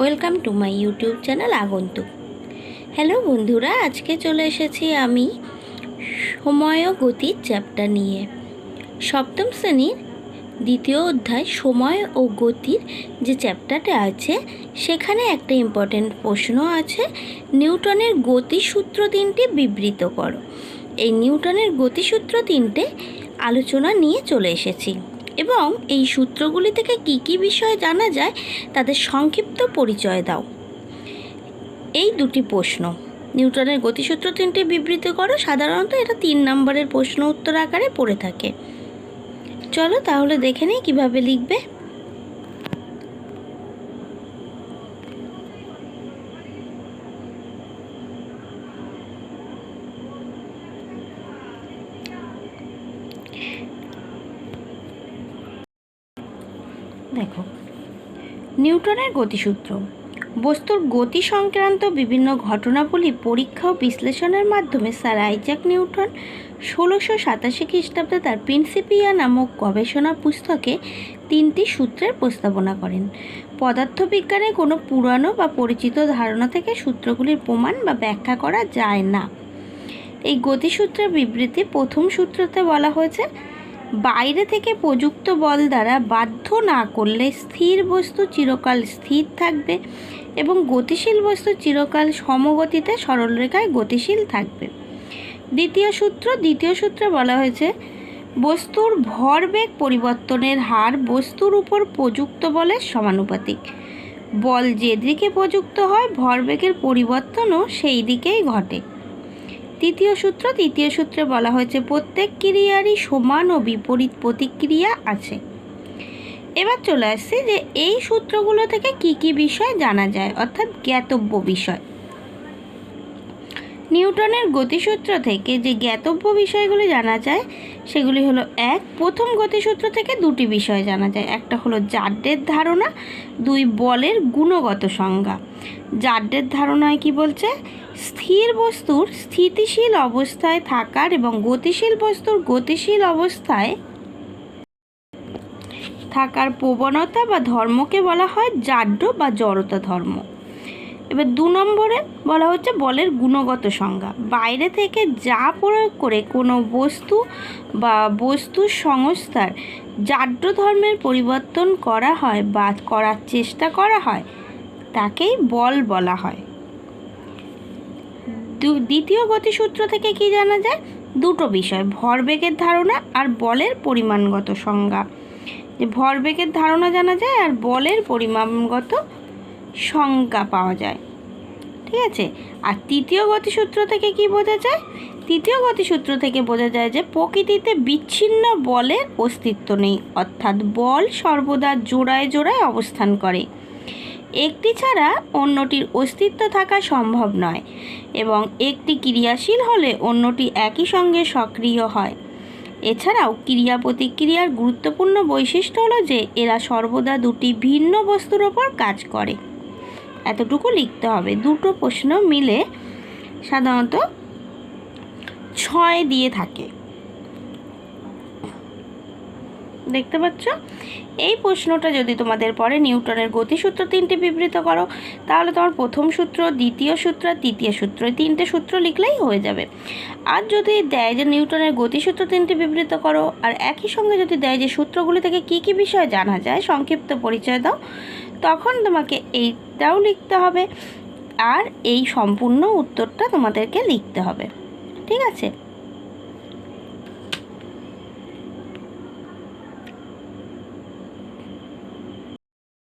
Welcome to my YouTube channel আগন্তুক। Hello বন্ধুরা, আজকে চলে এসেছি আমি সময় গতির চ্যাপ্টার নিয়ে। সপ্তম শ্রেণির দ্বিতীয় অধ্যায় সময় ও গতির যে চ্যাপ্টারটা আছে, সেখানে একটা ইম্পর্টেন্ট প্রশ্ন আছে, নিউটনের গতিসূত্র তিনটি বিবৃত করো। এই নিউটনের গতিসূত্র তিনটে আলোচনা নিয়ে চলে এসেছি। এবং এই সূত্রগুলি থেকে কি কি বিষয়ে জানা যায় তাদের সংক্ষিপ্ত পরিচয় দাও। এই দুটি প্রশ্ন। নিউটনের গতিসূত্র তিনটি বিবৃত করো। সাধারণত এটা তিন নম্বরের প্রশ্ন উত্তর আকারে পড়ে থাকে। চলো তাহলে দেখে নিই কীভাবে লিখবে। দেখো নিউটনের গতিসূত্র। বস্তুর গতি সংক্রান্ত বিভিন্ন ঘটনাবলী পরীক্ষা ও বিশ্লেষণের মাধ্যমে স্যার আইজাক নিউটন ষোলোশো সাতাশি খ্রিস্টাব্দে তার প্রিন্সিপিয়া নামক গবেষণা পুস্তকে তিনটি সূত্রের প্রস্তাবনা করেন। পদার্থবিজ্ঞানে কোনো পুরানো বা পরিচিত ধারণা থেকে সূত্রগুলির প্রমাণ বা ব্যাখ্যা করা যায় না। এই গতিসূত্রের বিবৃতি প্রথম সূত্রতে বলা হয়েছে বাইরে থেকে প্রযুক্ত বল দ্বারা বাধ্য না করলে স্থির বস্তু চিরকাল স্থির থাকবে এবং গতিশীল বস্তু চিরকাল সমগতিতে সরলরেখায় গতিশীল থাকবে। দ্বিতীয় সূত্র, দ্বিতীয় সূত্রে বলা হয়েছে, বস্তুর ভরবেগ পরিবর্তনের হার বস্তুর উপর প্রযুক্ত বলের সমানুপাতিক। বল যেদিকে প্রযুক্ত হয়, ভরবেগের পরিবর্তনও সেই দিকেই ঘটে। তৃতীয় সূত্র, তৃতীয় সূত্রে বলা হয়েছে প্রত্যেক ক্রিয়ারই সমান ও বিপরীত প্রতিক্রিয়া আছে। এবার চলে আসছে যে এই সূত্রগুলো থেকে কি কি বিষয় জানা যায়, অর্থাৎ জ্ঞাতব্য বিষয়। নিউটনের গতিসূত্র থেকে যে জ্ঞাতব্য বিষয়গুলি জানা যায়, সেগুলি হলো এক, প্রথম গতিসূত্র থেকে দুটি বিষয় জানা যায়। একটা হলো জাড্ডের ধারণা, দুই বলের গুণগত সংজ্ঞা। জাড্ডের ধারণায় কি বলছে? স্থির বস্তুর স্থিতিশীল অবস্থায় থাকার এবং গতিশীল বস্তুর গতিশীল অবস্থায় থাকার প্রবণতা বা ধর্মকে বলা হয় জাড্য বা জড়তা ধর্ম। এবার দু নম্বরে বলা হচ্ছে বলের গুণগত সংজ্ঞা। বাইরে থেকে যা প্রয়োগ করে কোনো বস্তু বা বস্তু সংস্থার জাড্য ধর্মের পরিবর্তন করা হয় বা করার চেষ্টা করা হয়, তাকেই বল বলা হয়। দ্বিতীয় গতিসূত্র থেকে কি জানা যায়? দুটো বিষয়, ভরবেগের ধারণা আর বলের পরিমাণগত সংজ্ঞা। যে ভরবেগের ধারণা জানা যায় আর বলের পরিমাণগত সংজ্ঞা পাওয়া যায়। ঠিক আছে? আর তৃতীয় গতিসূত্র থেকে কি বোঝা যায়? তৃতীয় গতিসূত্র থেকে বোঝা যায় যে প্রকৃতিতে বিচ্ছিন্ন বলের অস্তিত্ব নেই, অর্থাৎ বল সর্বদা জোড়ায় জোড়ায় অবস্থান করে। একটি ছাড়া অন্যটির অস্তিত্ব থাকা সম্ভব নয় এবং একটি ক্রিয়াশীল হলে অন্যটি একই সঙ্গে সক্রিয় হয়। এছাড়াও ক্রিয়া প্রতিক্রিয়ার গুরুত্বপূর্ণ বৈশিষ্ট্য হলো যে এরা সর্বদা দুটি ভিন্ন বস্তুর ওপর কাজ করে। এতটুকু লিখতে হবে। দুটো প্রশ্ন মিলে সাধারণত ছয় দিয়ে থাকে। দেখতে পাচ্ছ? এই প্রশ্নটা যদি তোমাদের পরে নিউটনের গতিসূত্র তিনটি বিবৃত করো, তাহলে তোমার প্রথম সূত্র, দ্বিতীয় সূত্র তৃতীয় সূত্র, এই তিনটে সূত্র লিখলেই হয়ে যাবে। আর যদি দেয় যে নিউটনের গতিসূত্র তিনটি বিবৃত করো, আর একই সঙ্গে যদি দেয় যে সূত্রগুলি থেকে কি কি বিষয় জানা যায়, সংক্ষিপ্ত পরিচয় দাও, তখন তোমাকে এইটাও লিখতে হবে, আর এই সম্পূর্ণ উত্তরটা তোমাদেরকে লিখতে হবে। ঠিক আছে?